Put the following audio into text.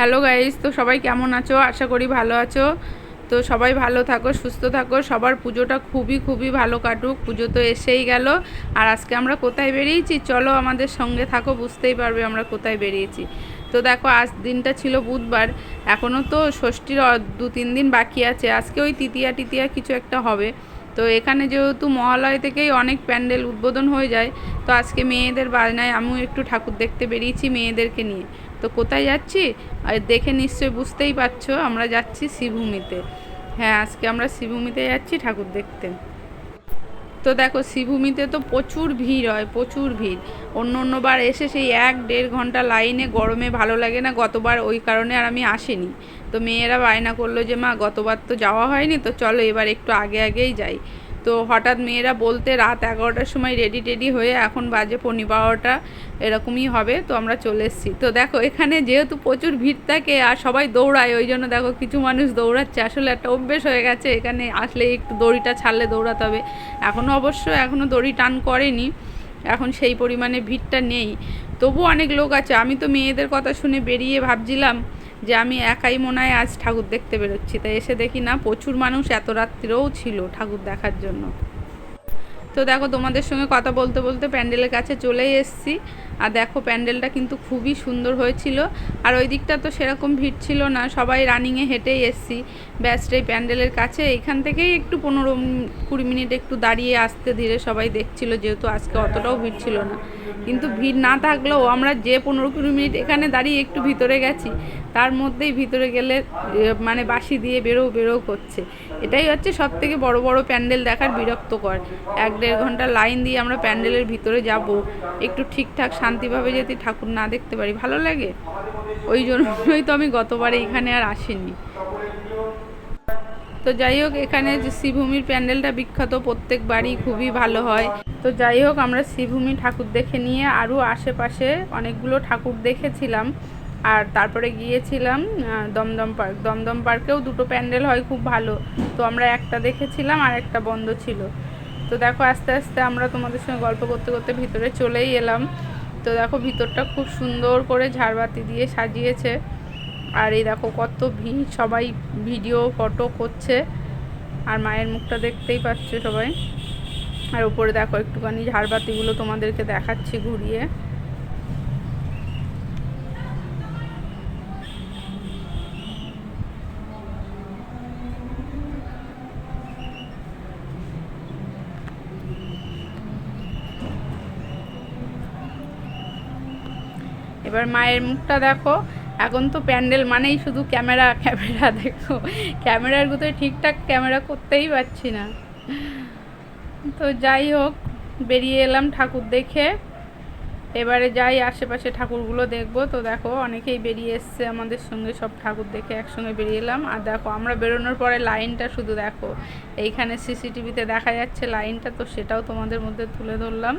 Hello guys, তো সবাই কেমন আছো? আশা করি ভালো আছো। তো সবাই ভালো থাকো, সুস্থ থাকো। সবার পুজোটা খুবই খুবই ভালো কাটুক। পুজো তো এসেই গেল। আর আজকে আমরা কোথায় বেরিয়েছি? চলো আমাদের সঙ্গে থাকো, বুঝতেই পারবে আমরা কোথায় বেরিয়েছি। তো দেখো, আজ দিনটা ছিল বুধবার। এখনও তো ষষ্ঠীর দু তিন দিন বাকি আছে। আজকে ওই তৃতীয়া টিতিয়া কিছু একটা হবে। তো এখানে যেহেতু মহালয় থেকেই অনেক প্যান্ডেল উদ্বোধন হয়ে যায়, তো আজকে মেয়েদের বাজনায় আমিও একটু ঠাকুর দেখতে বেরিয়েছি মেয়েদেরকে নিয়ে। তো কোথায় যাচ্ছি? আর দেখে নিশ্চয়ই বুঝতেই পারছ, আমরা যাচ্ছি শ্রীভূমিতে। হ্যাঁ আজকে আমরা শ্রীভূমিতে যাচ্ছি ঠাকুর দেখতে। তো দেখো, শ্রীভূমিতে তো প্রচুর ভিড় হয়, প্রচুর ভিড়। অন্য অন্যবার এসে সেই এক দেড় ঘণ্টা লাইনে গরমে ভালো লাগে না, গতবার ওই কারণে আর আমি আসিনি। তো মেয়েরা বায়না করল যে, মা, গতবার তো যাওয়া হয়নি, তো চলো এবার একটু আগে আগেই যাই। তো হঠাৎ মেয়েরা বলতে রাত এগারোটার সময় রেডি টেডি হয়ে এখন বাজে পনি বারোটা, এরকমই হবে, তো আমরা চলে এসেছি। তো দেখো, এখানে যেহেতু প্রচুর ভিড় থাকে আর সবাই দৌড়ায়, ওই জন্য দেখো কিছু মানুষ দৌড়াচ্ছে। আসলে একটা অভ্যেস হয়ে গেছে, এখানে আসলে একটু দড়িটা ছাড়লে দৌড়াতে হবে। এখনও অবশ্য এখনও দড়ি টান করেনি, এখন সেই পরিমাণে ভিড়টা নেই। তবু অনেক লোক আছে। আমি তো মেয়েদের কথা শুনে বেরিয়ে ভাবছিলাম যে আমি একাই মনে হয় আজ ঠাকুর দেখতে বেরোচ্ছি। তাই এসে দেখি না, প্রচুর মানুষ এত রাত্রিরেও ছিল ঠাকুর দেখার জন্য। তো দেখো তোমাদের সঙ্গে কথা বলতে বলতে প্যান্ডেলের কাছে চলেই এসেছি। আর দেখো প্যান্ডেলটা কিন্তু খুবই সুন্দর হয়েছিল। আর ওই দিকটা তো সেরকম ভিড় ছিল না, সবাই রানিংয়ে হেঁটেই এসেছি। ব্যাস্ট এই প্যান্ডেলের কাছে। এখান থেকেই একটু পনেরো কুড়ি মিনিট একটু দাঁড়িয়ে আসতে ধীরে সবাই দেখছিল, যেহেতু আজকে অতটাও ভিড় ছিল না। কিন্তু ভিড় না থাকলেও আমরা যে পনেরো কুড়ি মিনিট এখানে দাঁড়িয়ে একটু ভিতরে গেছি, তার মধ্যেই ভিতরে গেলে মানে বাসি দিয়ে বেরো বেরো করছে। এটাই হচ্ছে সব থেকে বড় বড় প্যান্ডেল দেখার বিরক্তকর। এক দেড় ঘণ্টা লাইন দিয়ে আমরা প্যান্ডেলের ভিতরে যাব, একটু ঠিকঠাক শান্তিভাবে যদি ঠাকুর না দেখতে পারি, ভালো লাগে? ওই জন্যই তো আমি গতবারে এখানে আর আসিনি। তো যাই হোক, এখানে যে শ্রীভূমির প্যান্ডেলটা বিখ্যাত, প্রত্যেকবারই খুবই ভালো হয়। তো যাই হোক, আমরা শ্রীভূমি ঠাকুর দেখে নিয়ে আরও আশেপাশে অনেকগুলো ঠাকুর দেখেছিলাম। আর তারপরে গিয়েছিলাম দমদম পার্ক। দমদম পার্কেও দুটো প্যান্ডেল হয়, খুব ভালো। তো আমরা একটা দেখেছিলাম আর একটা বন্ধ ছিল। তো দেখো, আস্তে আস্তে আমরা তোমাদের সঙ্গে গল্প করতে করতে ভিতরে চলেই এলাম। তো দেখো ভিতরটা খুব সুন্দর করে ঝাড়বাতি দিয়ে সাজিয়েছে। আর এই দেখো কত ভিড়, সবাই ভিডিও, ফটো করছে। আর মায়ের মুখটা দেখতেই পাচ্ছে সবাই। আর উপরে দেখো একটুখানি ঝাড়বাতিগুলো তোমাদেরকে দেখাচ্ছি ঘুরিয়ে। এবার মায়ের মুখটা দেখো, এখন তো প্যান্ডেল মানেই শুধু ক্যামেরা ক্যামেরা দেখো। ক্যামেরার ভিতরে ঠিকঠাক ক্যামেরা করতেই পারছি না। তো যাই হোক, বেরিয়ে এলাম ঠাকুর দেখে। এবারে যাই আশেপাশে ঠাকুরগুলো দেখব। তো দেখো, অনেকেই বেরিয়ে এসছে আমাদের সঙ্গে, সব ঠাকুর দেখে একসঙ্গে বেরিয়ে এলাম। আর দেখো, আমরা বেরোনোর পরে লাইনটা শুধু দেখো। এইখানে সিসিটিভিতে দেখা যাচ্ছে লাইনটা, তো সেটাও তোমাদের মধ্যে তুলে ধরলাম।